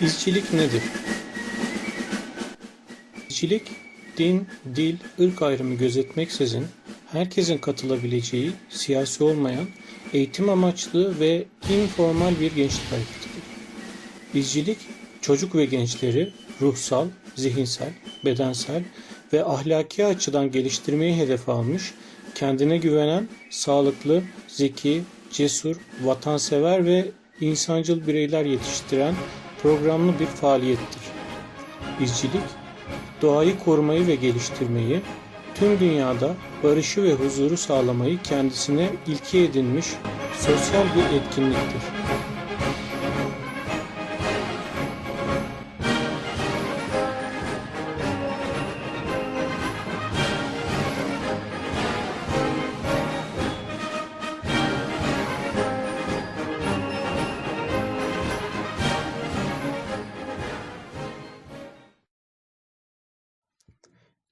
İzcilik nedir? İzcilik, din, dil, ırk ayrımı gözetmeksizin herkesin katılabileceği, siyasi olmayan, eğitim amaçlı ve informal bir gençlik hareketidir. İzcilik, çocuk ve gençleri ruhsal, zihinsel, bedensel ve ahlaki açıdan geliştirmeyi hedef almış, kendine güvenen, sağlıklı, zeki, cesur, vatansever ve insancıl bireyler yetiştiren programlı bir faaliyettir. İzcilik, doğayı korumayı ve geliştirmeyi, tüm dünyada barışı ve huzuru sağlamayı kendisine ilke edinmiş sosyal bir etkinliktir.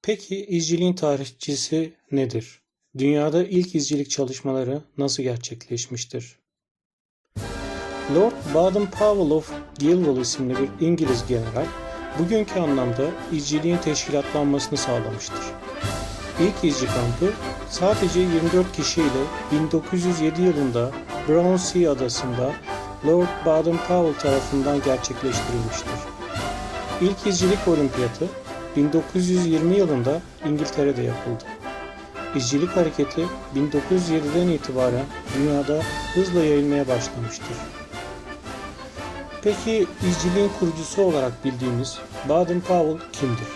Peki izciliğin tarihçisi nedir? Dünyada ilk izcilik çalışmaları nasıl gerçekleşmiştir? Lord Baden-Powell of Gilwell isimli bir İngiliz general, bugünkü anlamda izciliğin teşkilatlanmasını sağlamıştır. İlk izci kampı sadece 24 kişiyle 1907 yılında Brownsea adasında Lord Baden-Powell tarafından gerçekleştirilmiştir. İlk izcilik olimpiyatı 1920 yılında İngiltere'de yapıldı. İzcilik hareketi 1907'den itibaren dünyada hızla yayılmaya başlamıştır. Peki izciliğin kurucusu olarak bildiğimiz Baden-Powell kimdir?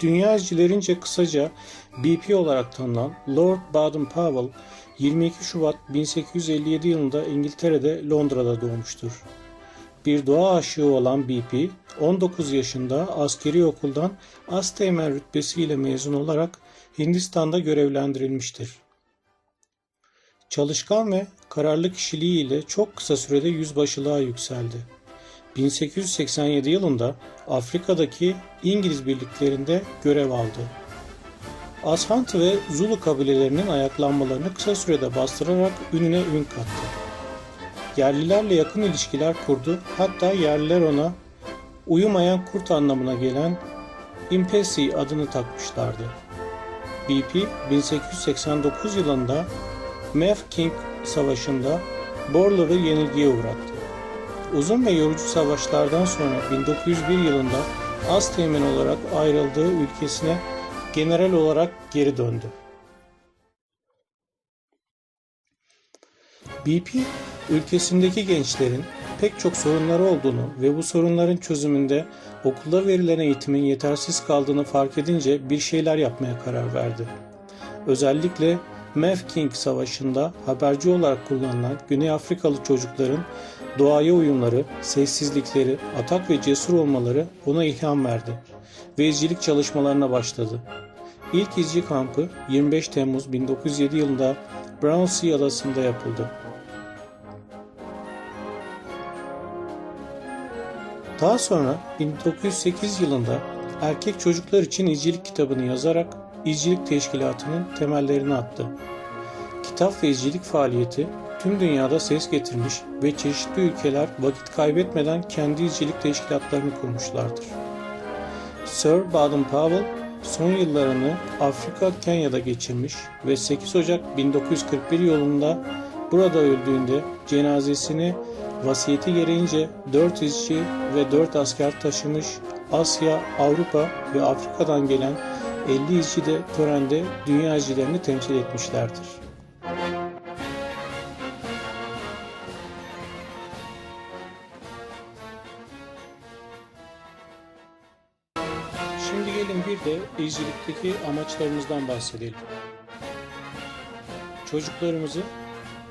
Dünya izcilerince kısaca BP olarak tanınan Lord Baden-Powell 22 Şubat 1857 yılında İngiltere'de Londra'da doğmuştur. Bir doğa aşığı olan BP, 19 yaşında askeri okuldan Asteğmen rütbesiyle mezun olarak Hindistan'da görevlendirilmiştir. Çalışkan ve kararlı kişiliğiyle çok kısa sürede yüzbaşılığa yükseldi. 1887 yılında Afrika'daki İngiliz birliklerinde görev aldı. Ashant ve Zulu kabilelerinin ayaklanmalarını kısa sürede bastırarak ününe ün kattı. Yerlilerle yakın ilişkiler kurdu. Hatta yerliler ona uyumayan kurt anlamına gelen Impesi adını takmışlardı. BP 1889 yılında Mafeking Savaşı'nda Borlar'ı yenilgiye uğrattı. Uzun ve yorucu savaşlardan sonra 1901 yılında Azteğmen olarak ayrıldığı ülkesine general olarak geri döndü. BP, ülkesindeki gençlerin pek çok sorunları olduğunu ve bu sorunların çözümünde okulda verilen eğitimin yetersiz kaldığını fark edince bir şeyler yapmaya karar verdi. Özellikle Mafeking Savaşı'nda haberci olarak kullanılan Güney Afrikalı çocukların doğaya uyumları, sessizlikleri, atak ve cesur olmaları ona ilham verdi ve izcilik çalışmalarına başladı. İlk izci kampı 25 Temmuz 1907 yılında Brownsea adasında yapıldı. Daha sonra 1908 yılında erkek çocuklar için izcilik kitabını yazarak izcilik teşkilatının temellerini attı. Kitap ve izcilik faaliyeti tüm dünyada ses getirmiş ve çeşitli ülkeler vakit kaybetmeden kendi izcilik teşkilatlarını kurmuşlardır. Sir Baden-Powell son yıllarını Afrika Kenya'da geçirmiş ve 8 Ocak 1941 yolunda burada öldüğünde cenazesini vasiyeti gereğince 4 izci ve 4 asker taşımış Asya, Avrupa ve Afrika'dan gelen 50 izci de törende dünya izcilerini temsil etmişlerdir. Şimdi gelin bir de izcilikteki amaçlarımızdan bahsedelim. Çocuklarımızı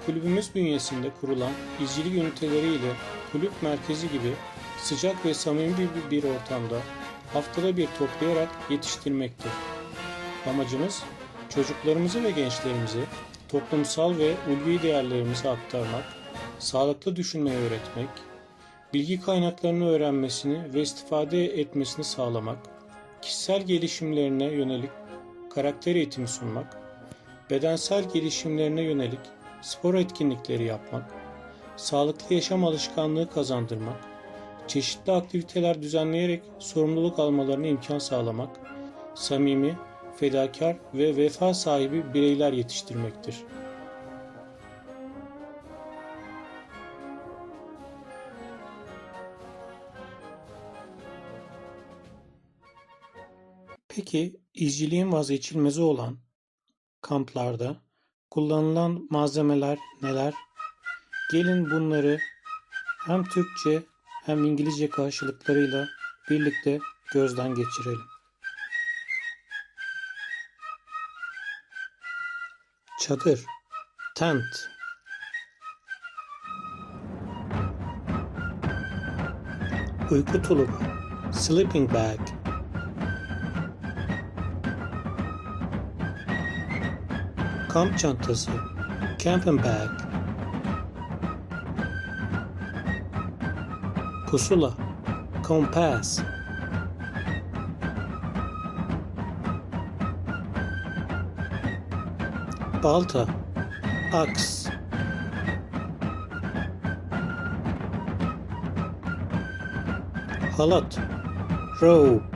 kulübümüz bünyesinde kurulan izcilik üniteleriyle kulüp merkezi gibi sıcak ve samimi bir, bir ortamda haftada bir toplayarak yetiştirmektir. Amacımız çocuklarımızı ve gençlerimizi toplumsal ve ulvi değerlerimizi aktarmak, sağlıklı düşünmeyi öğretmek, bilgi kaynaklarını öğrenmesini ve istifade etmesini sağlamak, kişisel gelişimlerine yönelik karakter eğitimi sunmak, bedensel gelişimlerine yönelik spor etkinlikleri yapmak, sağlıklı yaşam alışkanlığı kazandırmak, çeşitli aktiviteler düzenleyerek sorumluluk almalarına imkan sağlamak, samimi, fedakar ve vefa sahibi bireyler yetiştirmektir. Peki izciliğin vazgeçilmezi olan kamplarda kullanılan malzemeler neler? Gelin bunları hem Türkçe hem İngilizce karşılıklarıyla birlikte gözden geçirelim. Çadır Tent Uyku tulumu Sleeping bag Kamp çantası. Camping bag. Pusula. Compass Balta. Aks Halat. Rope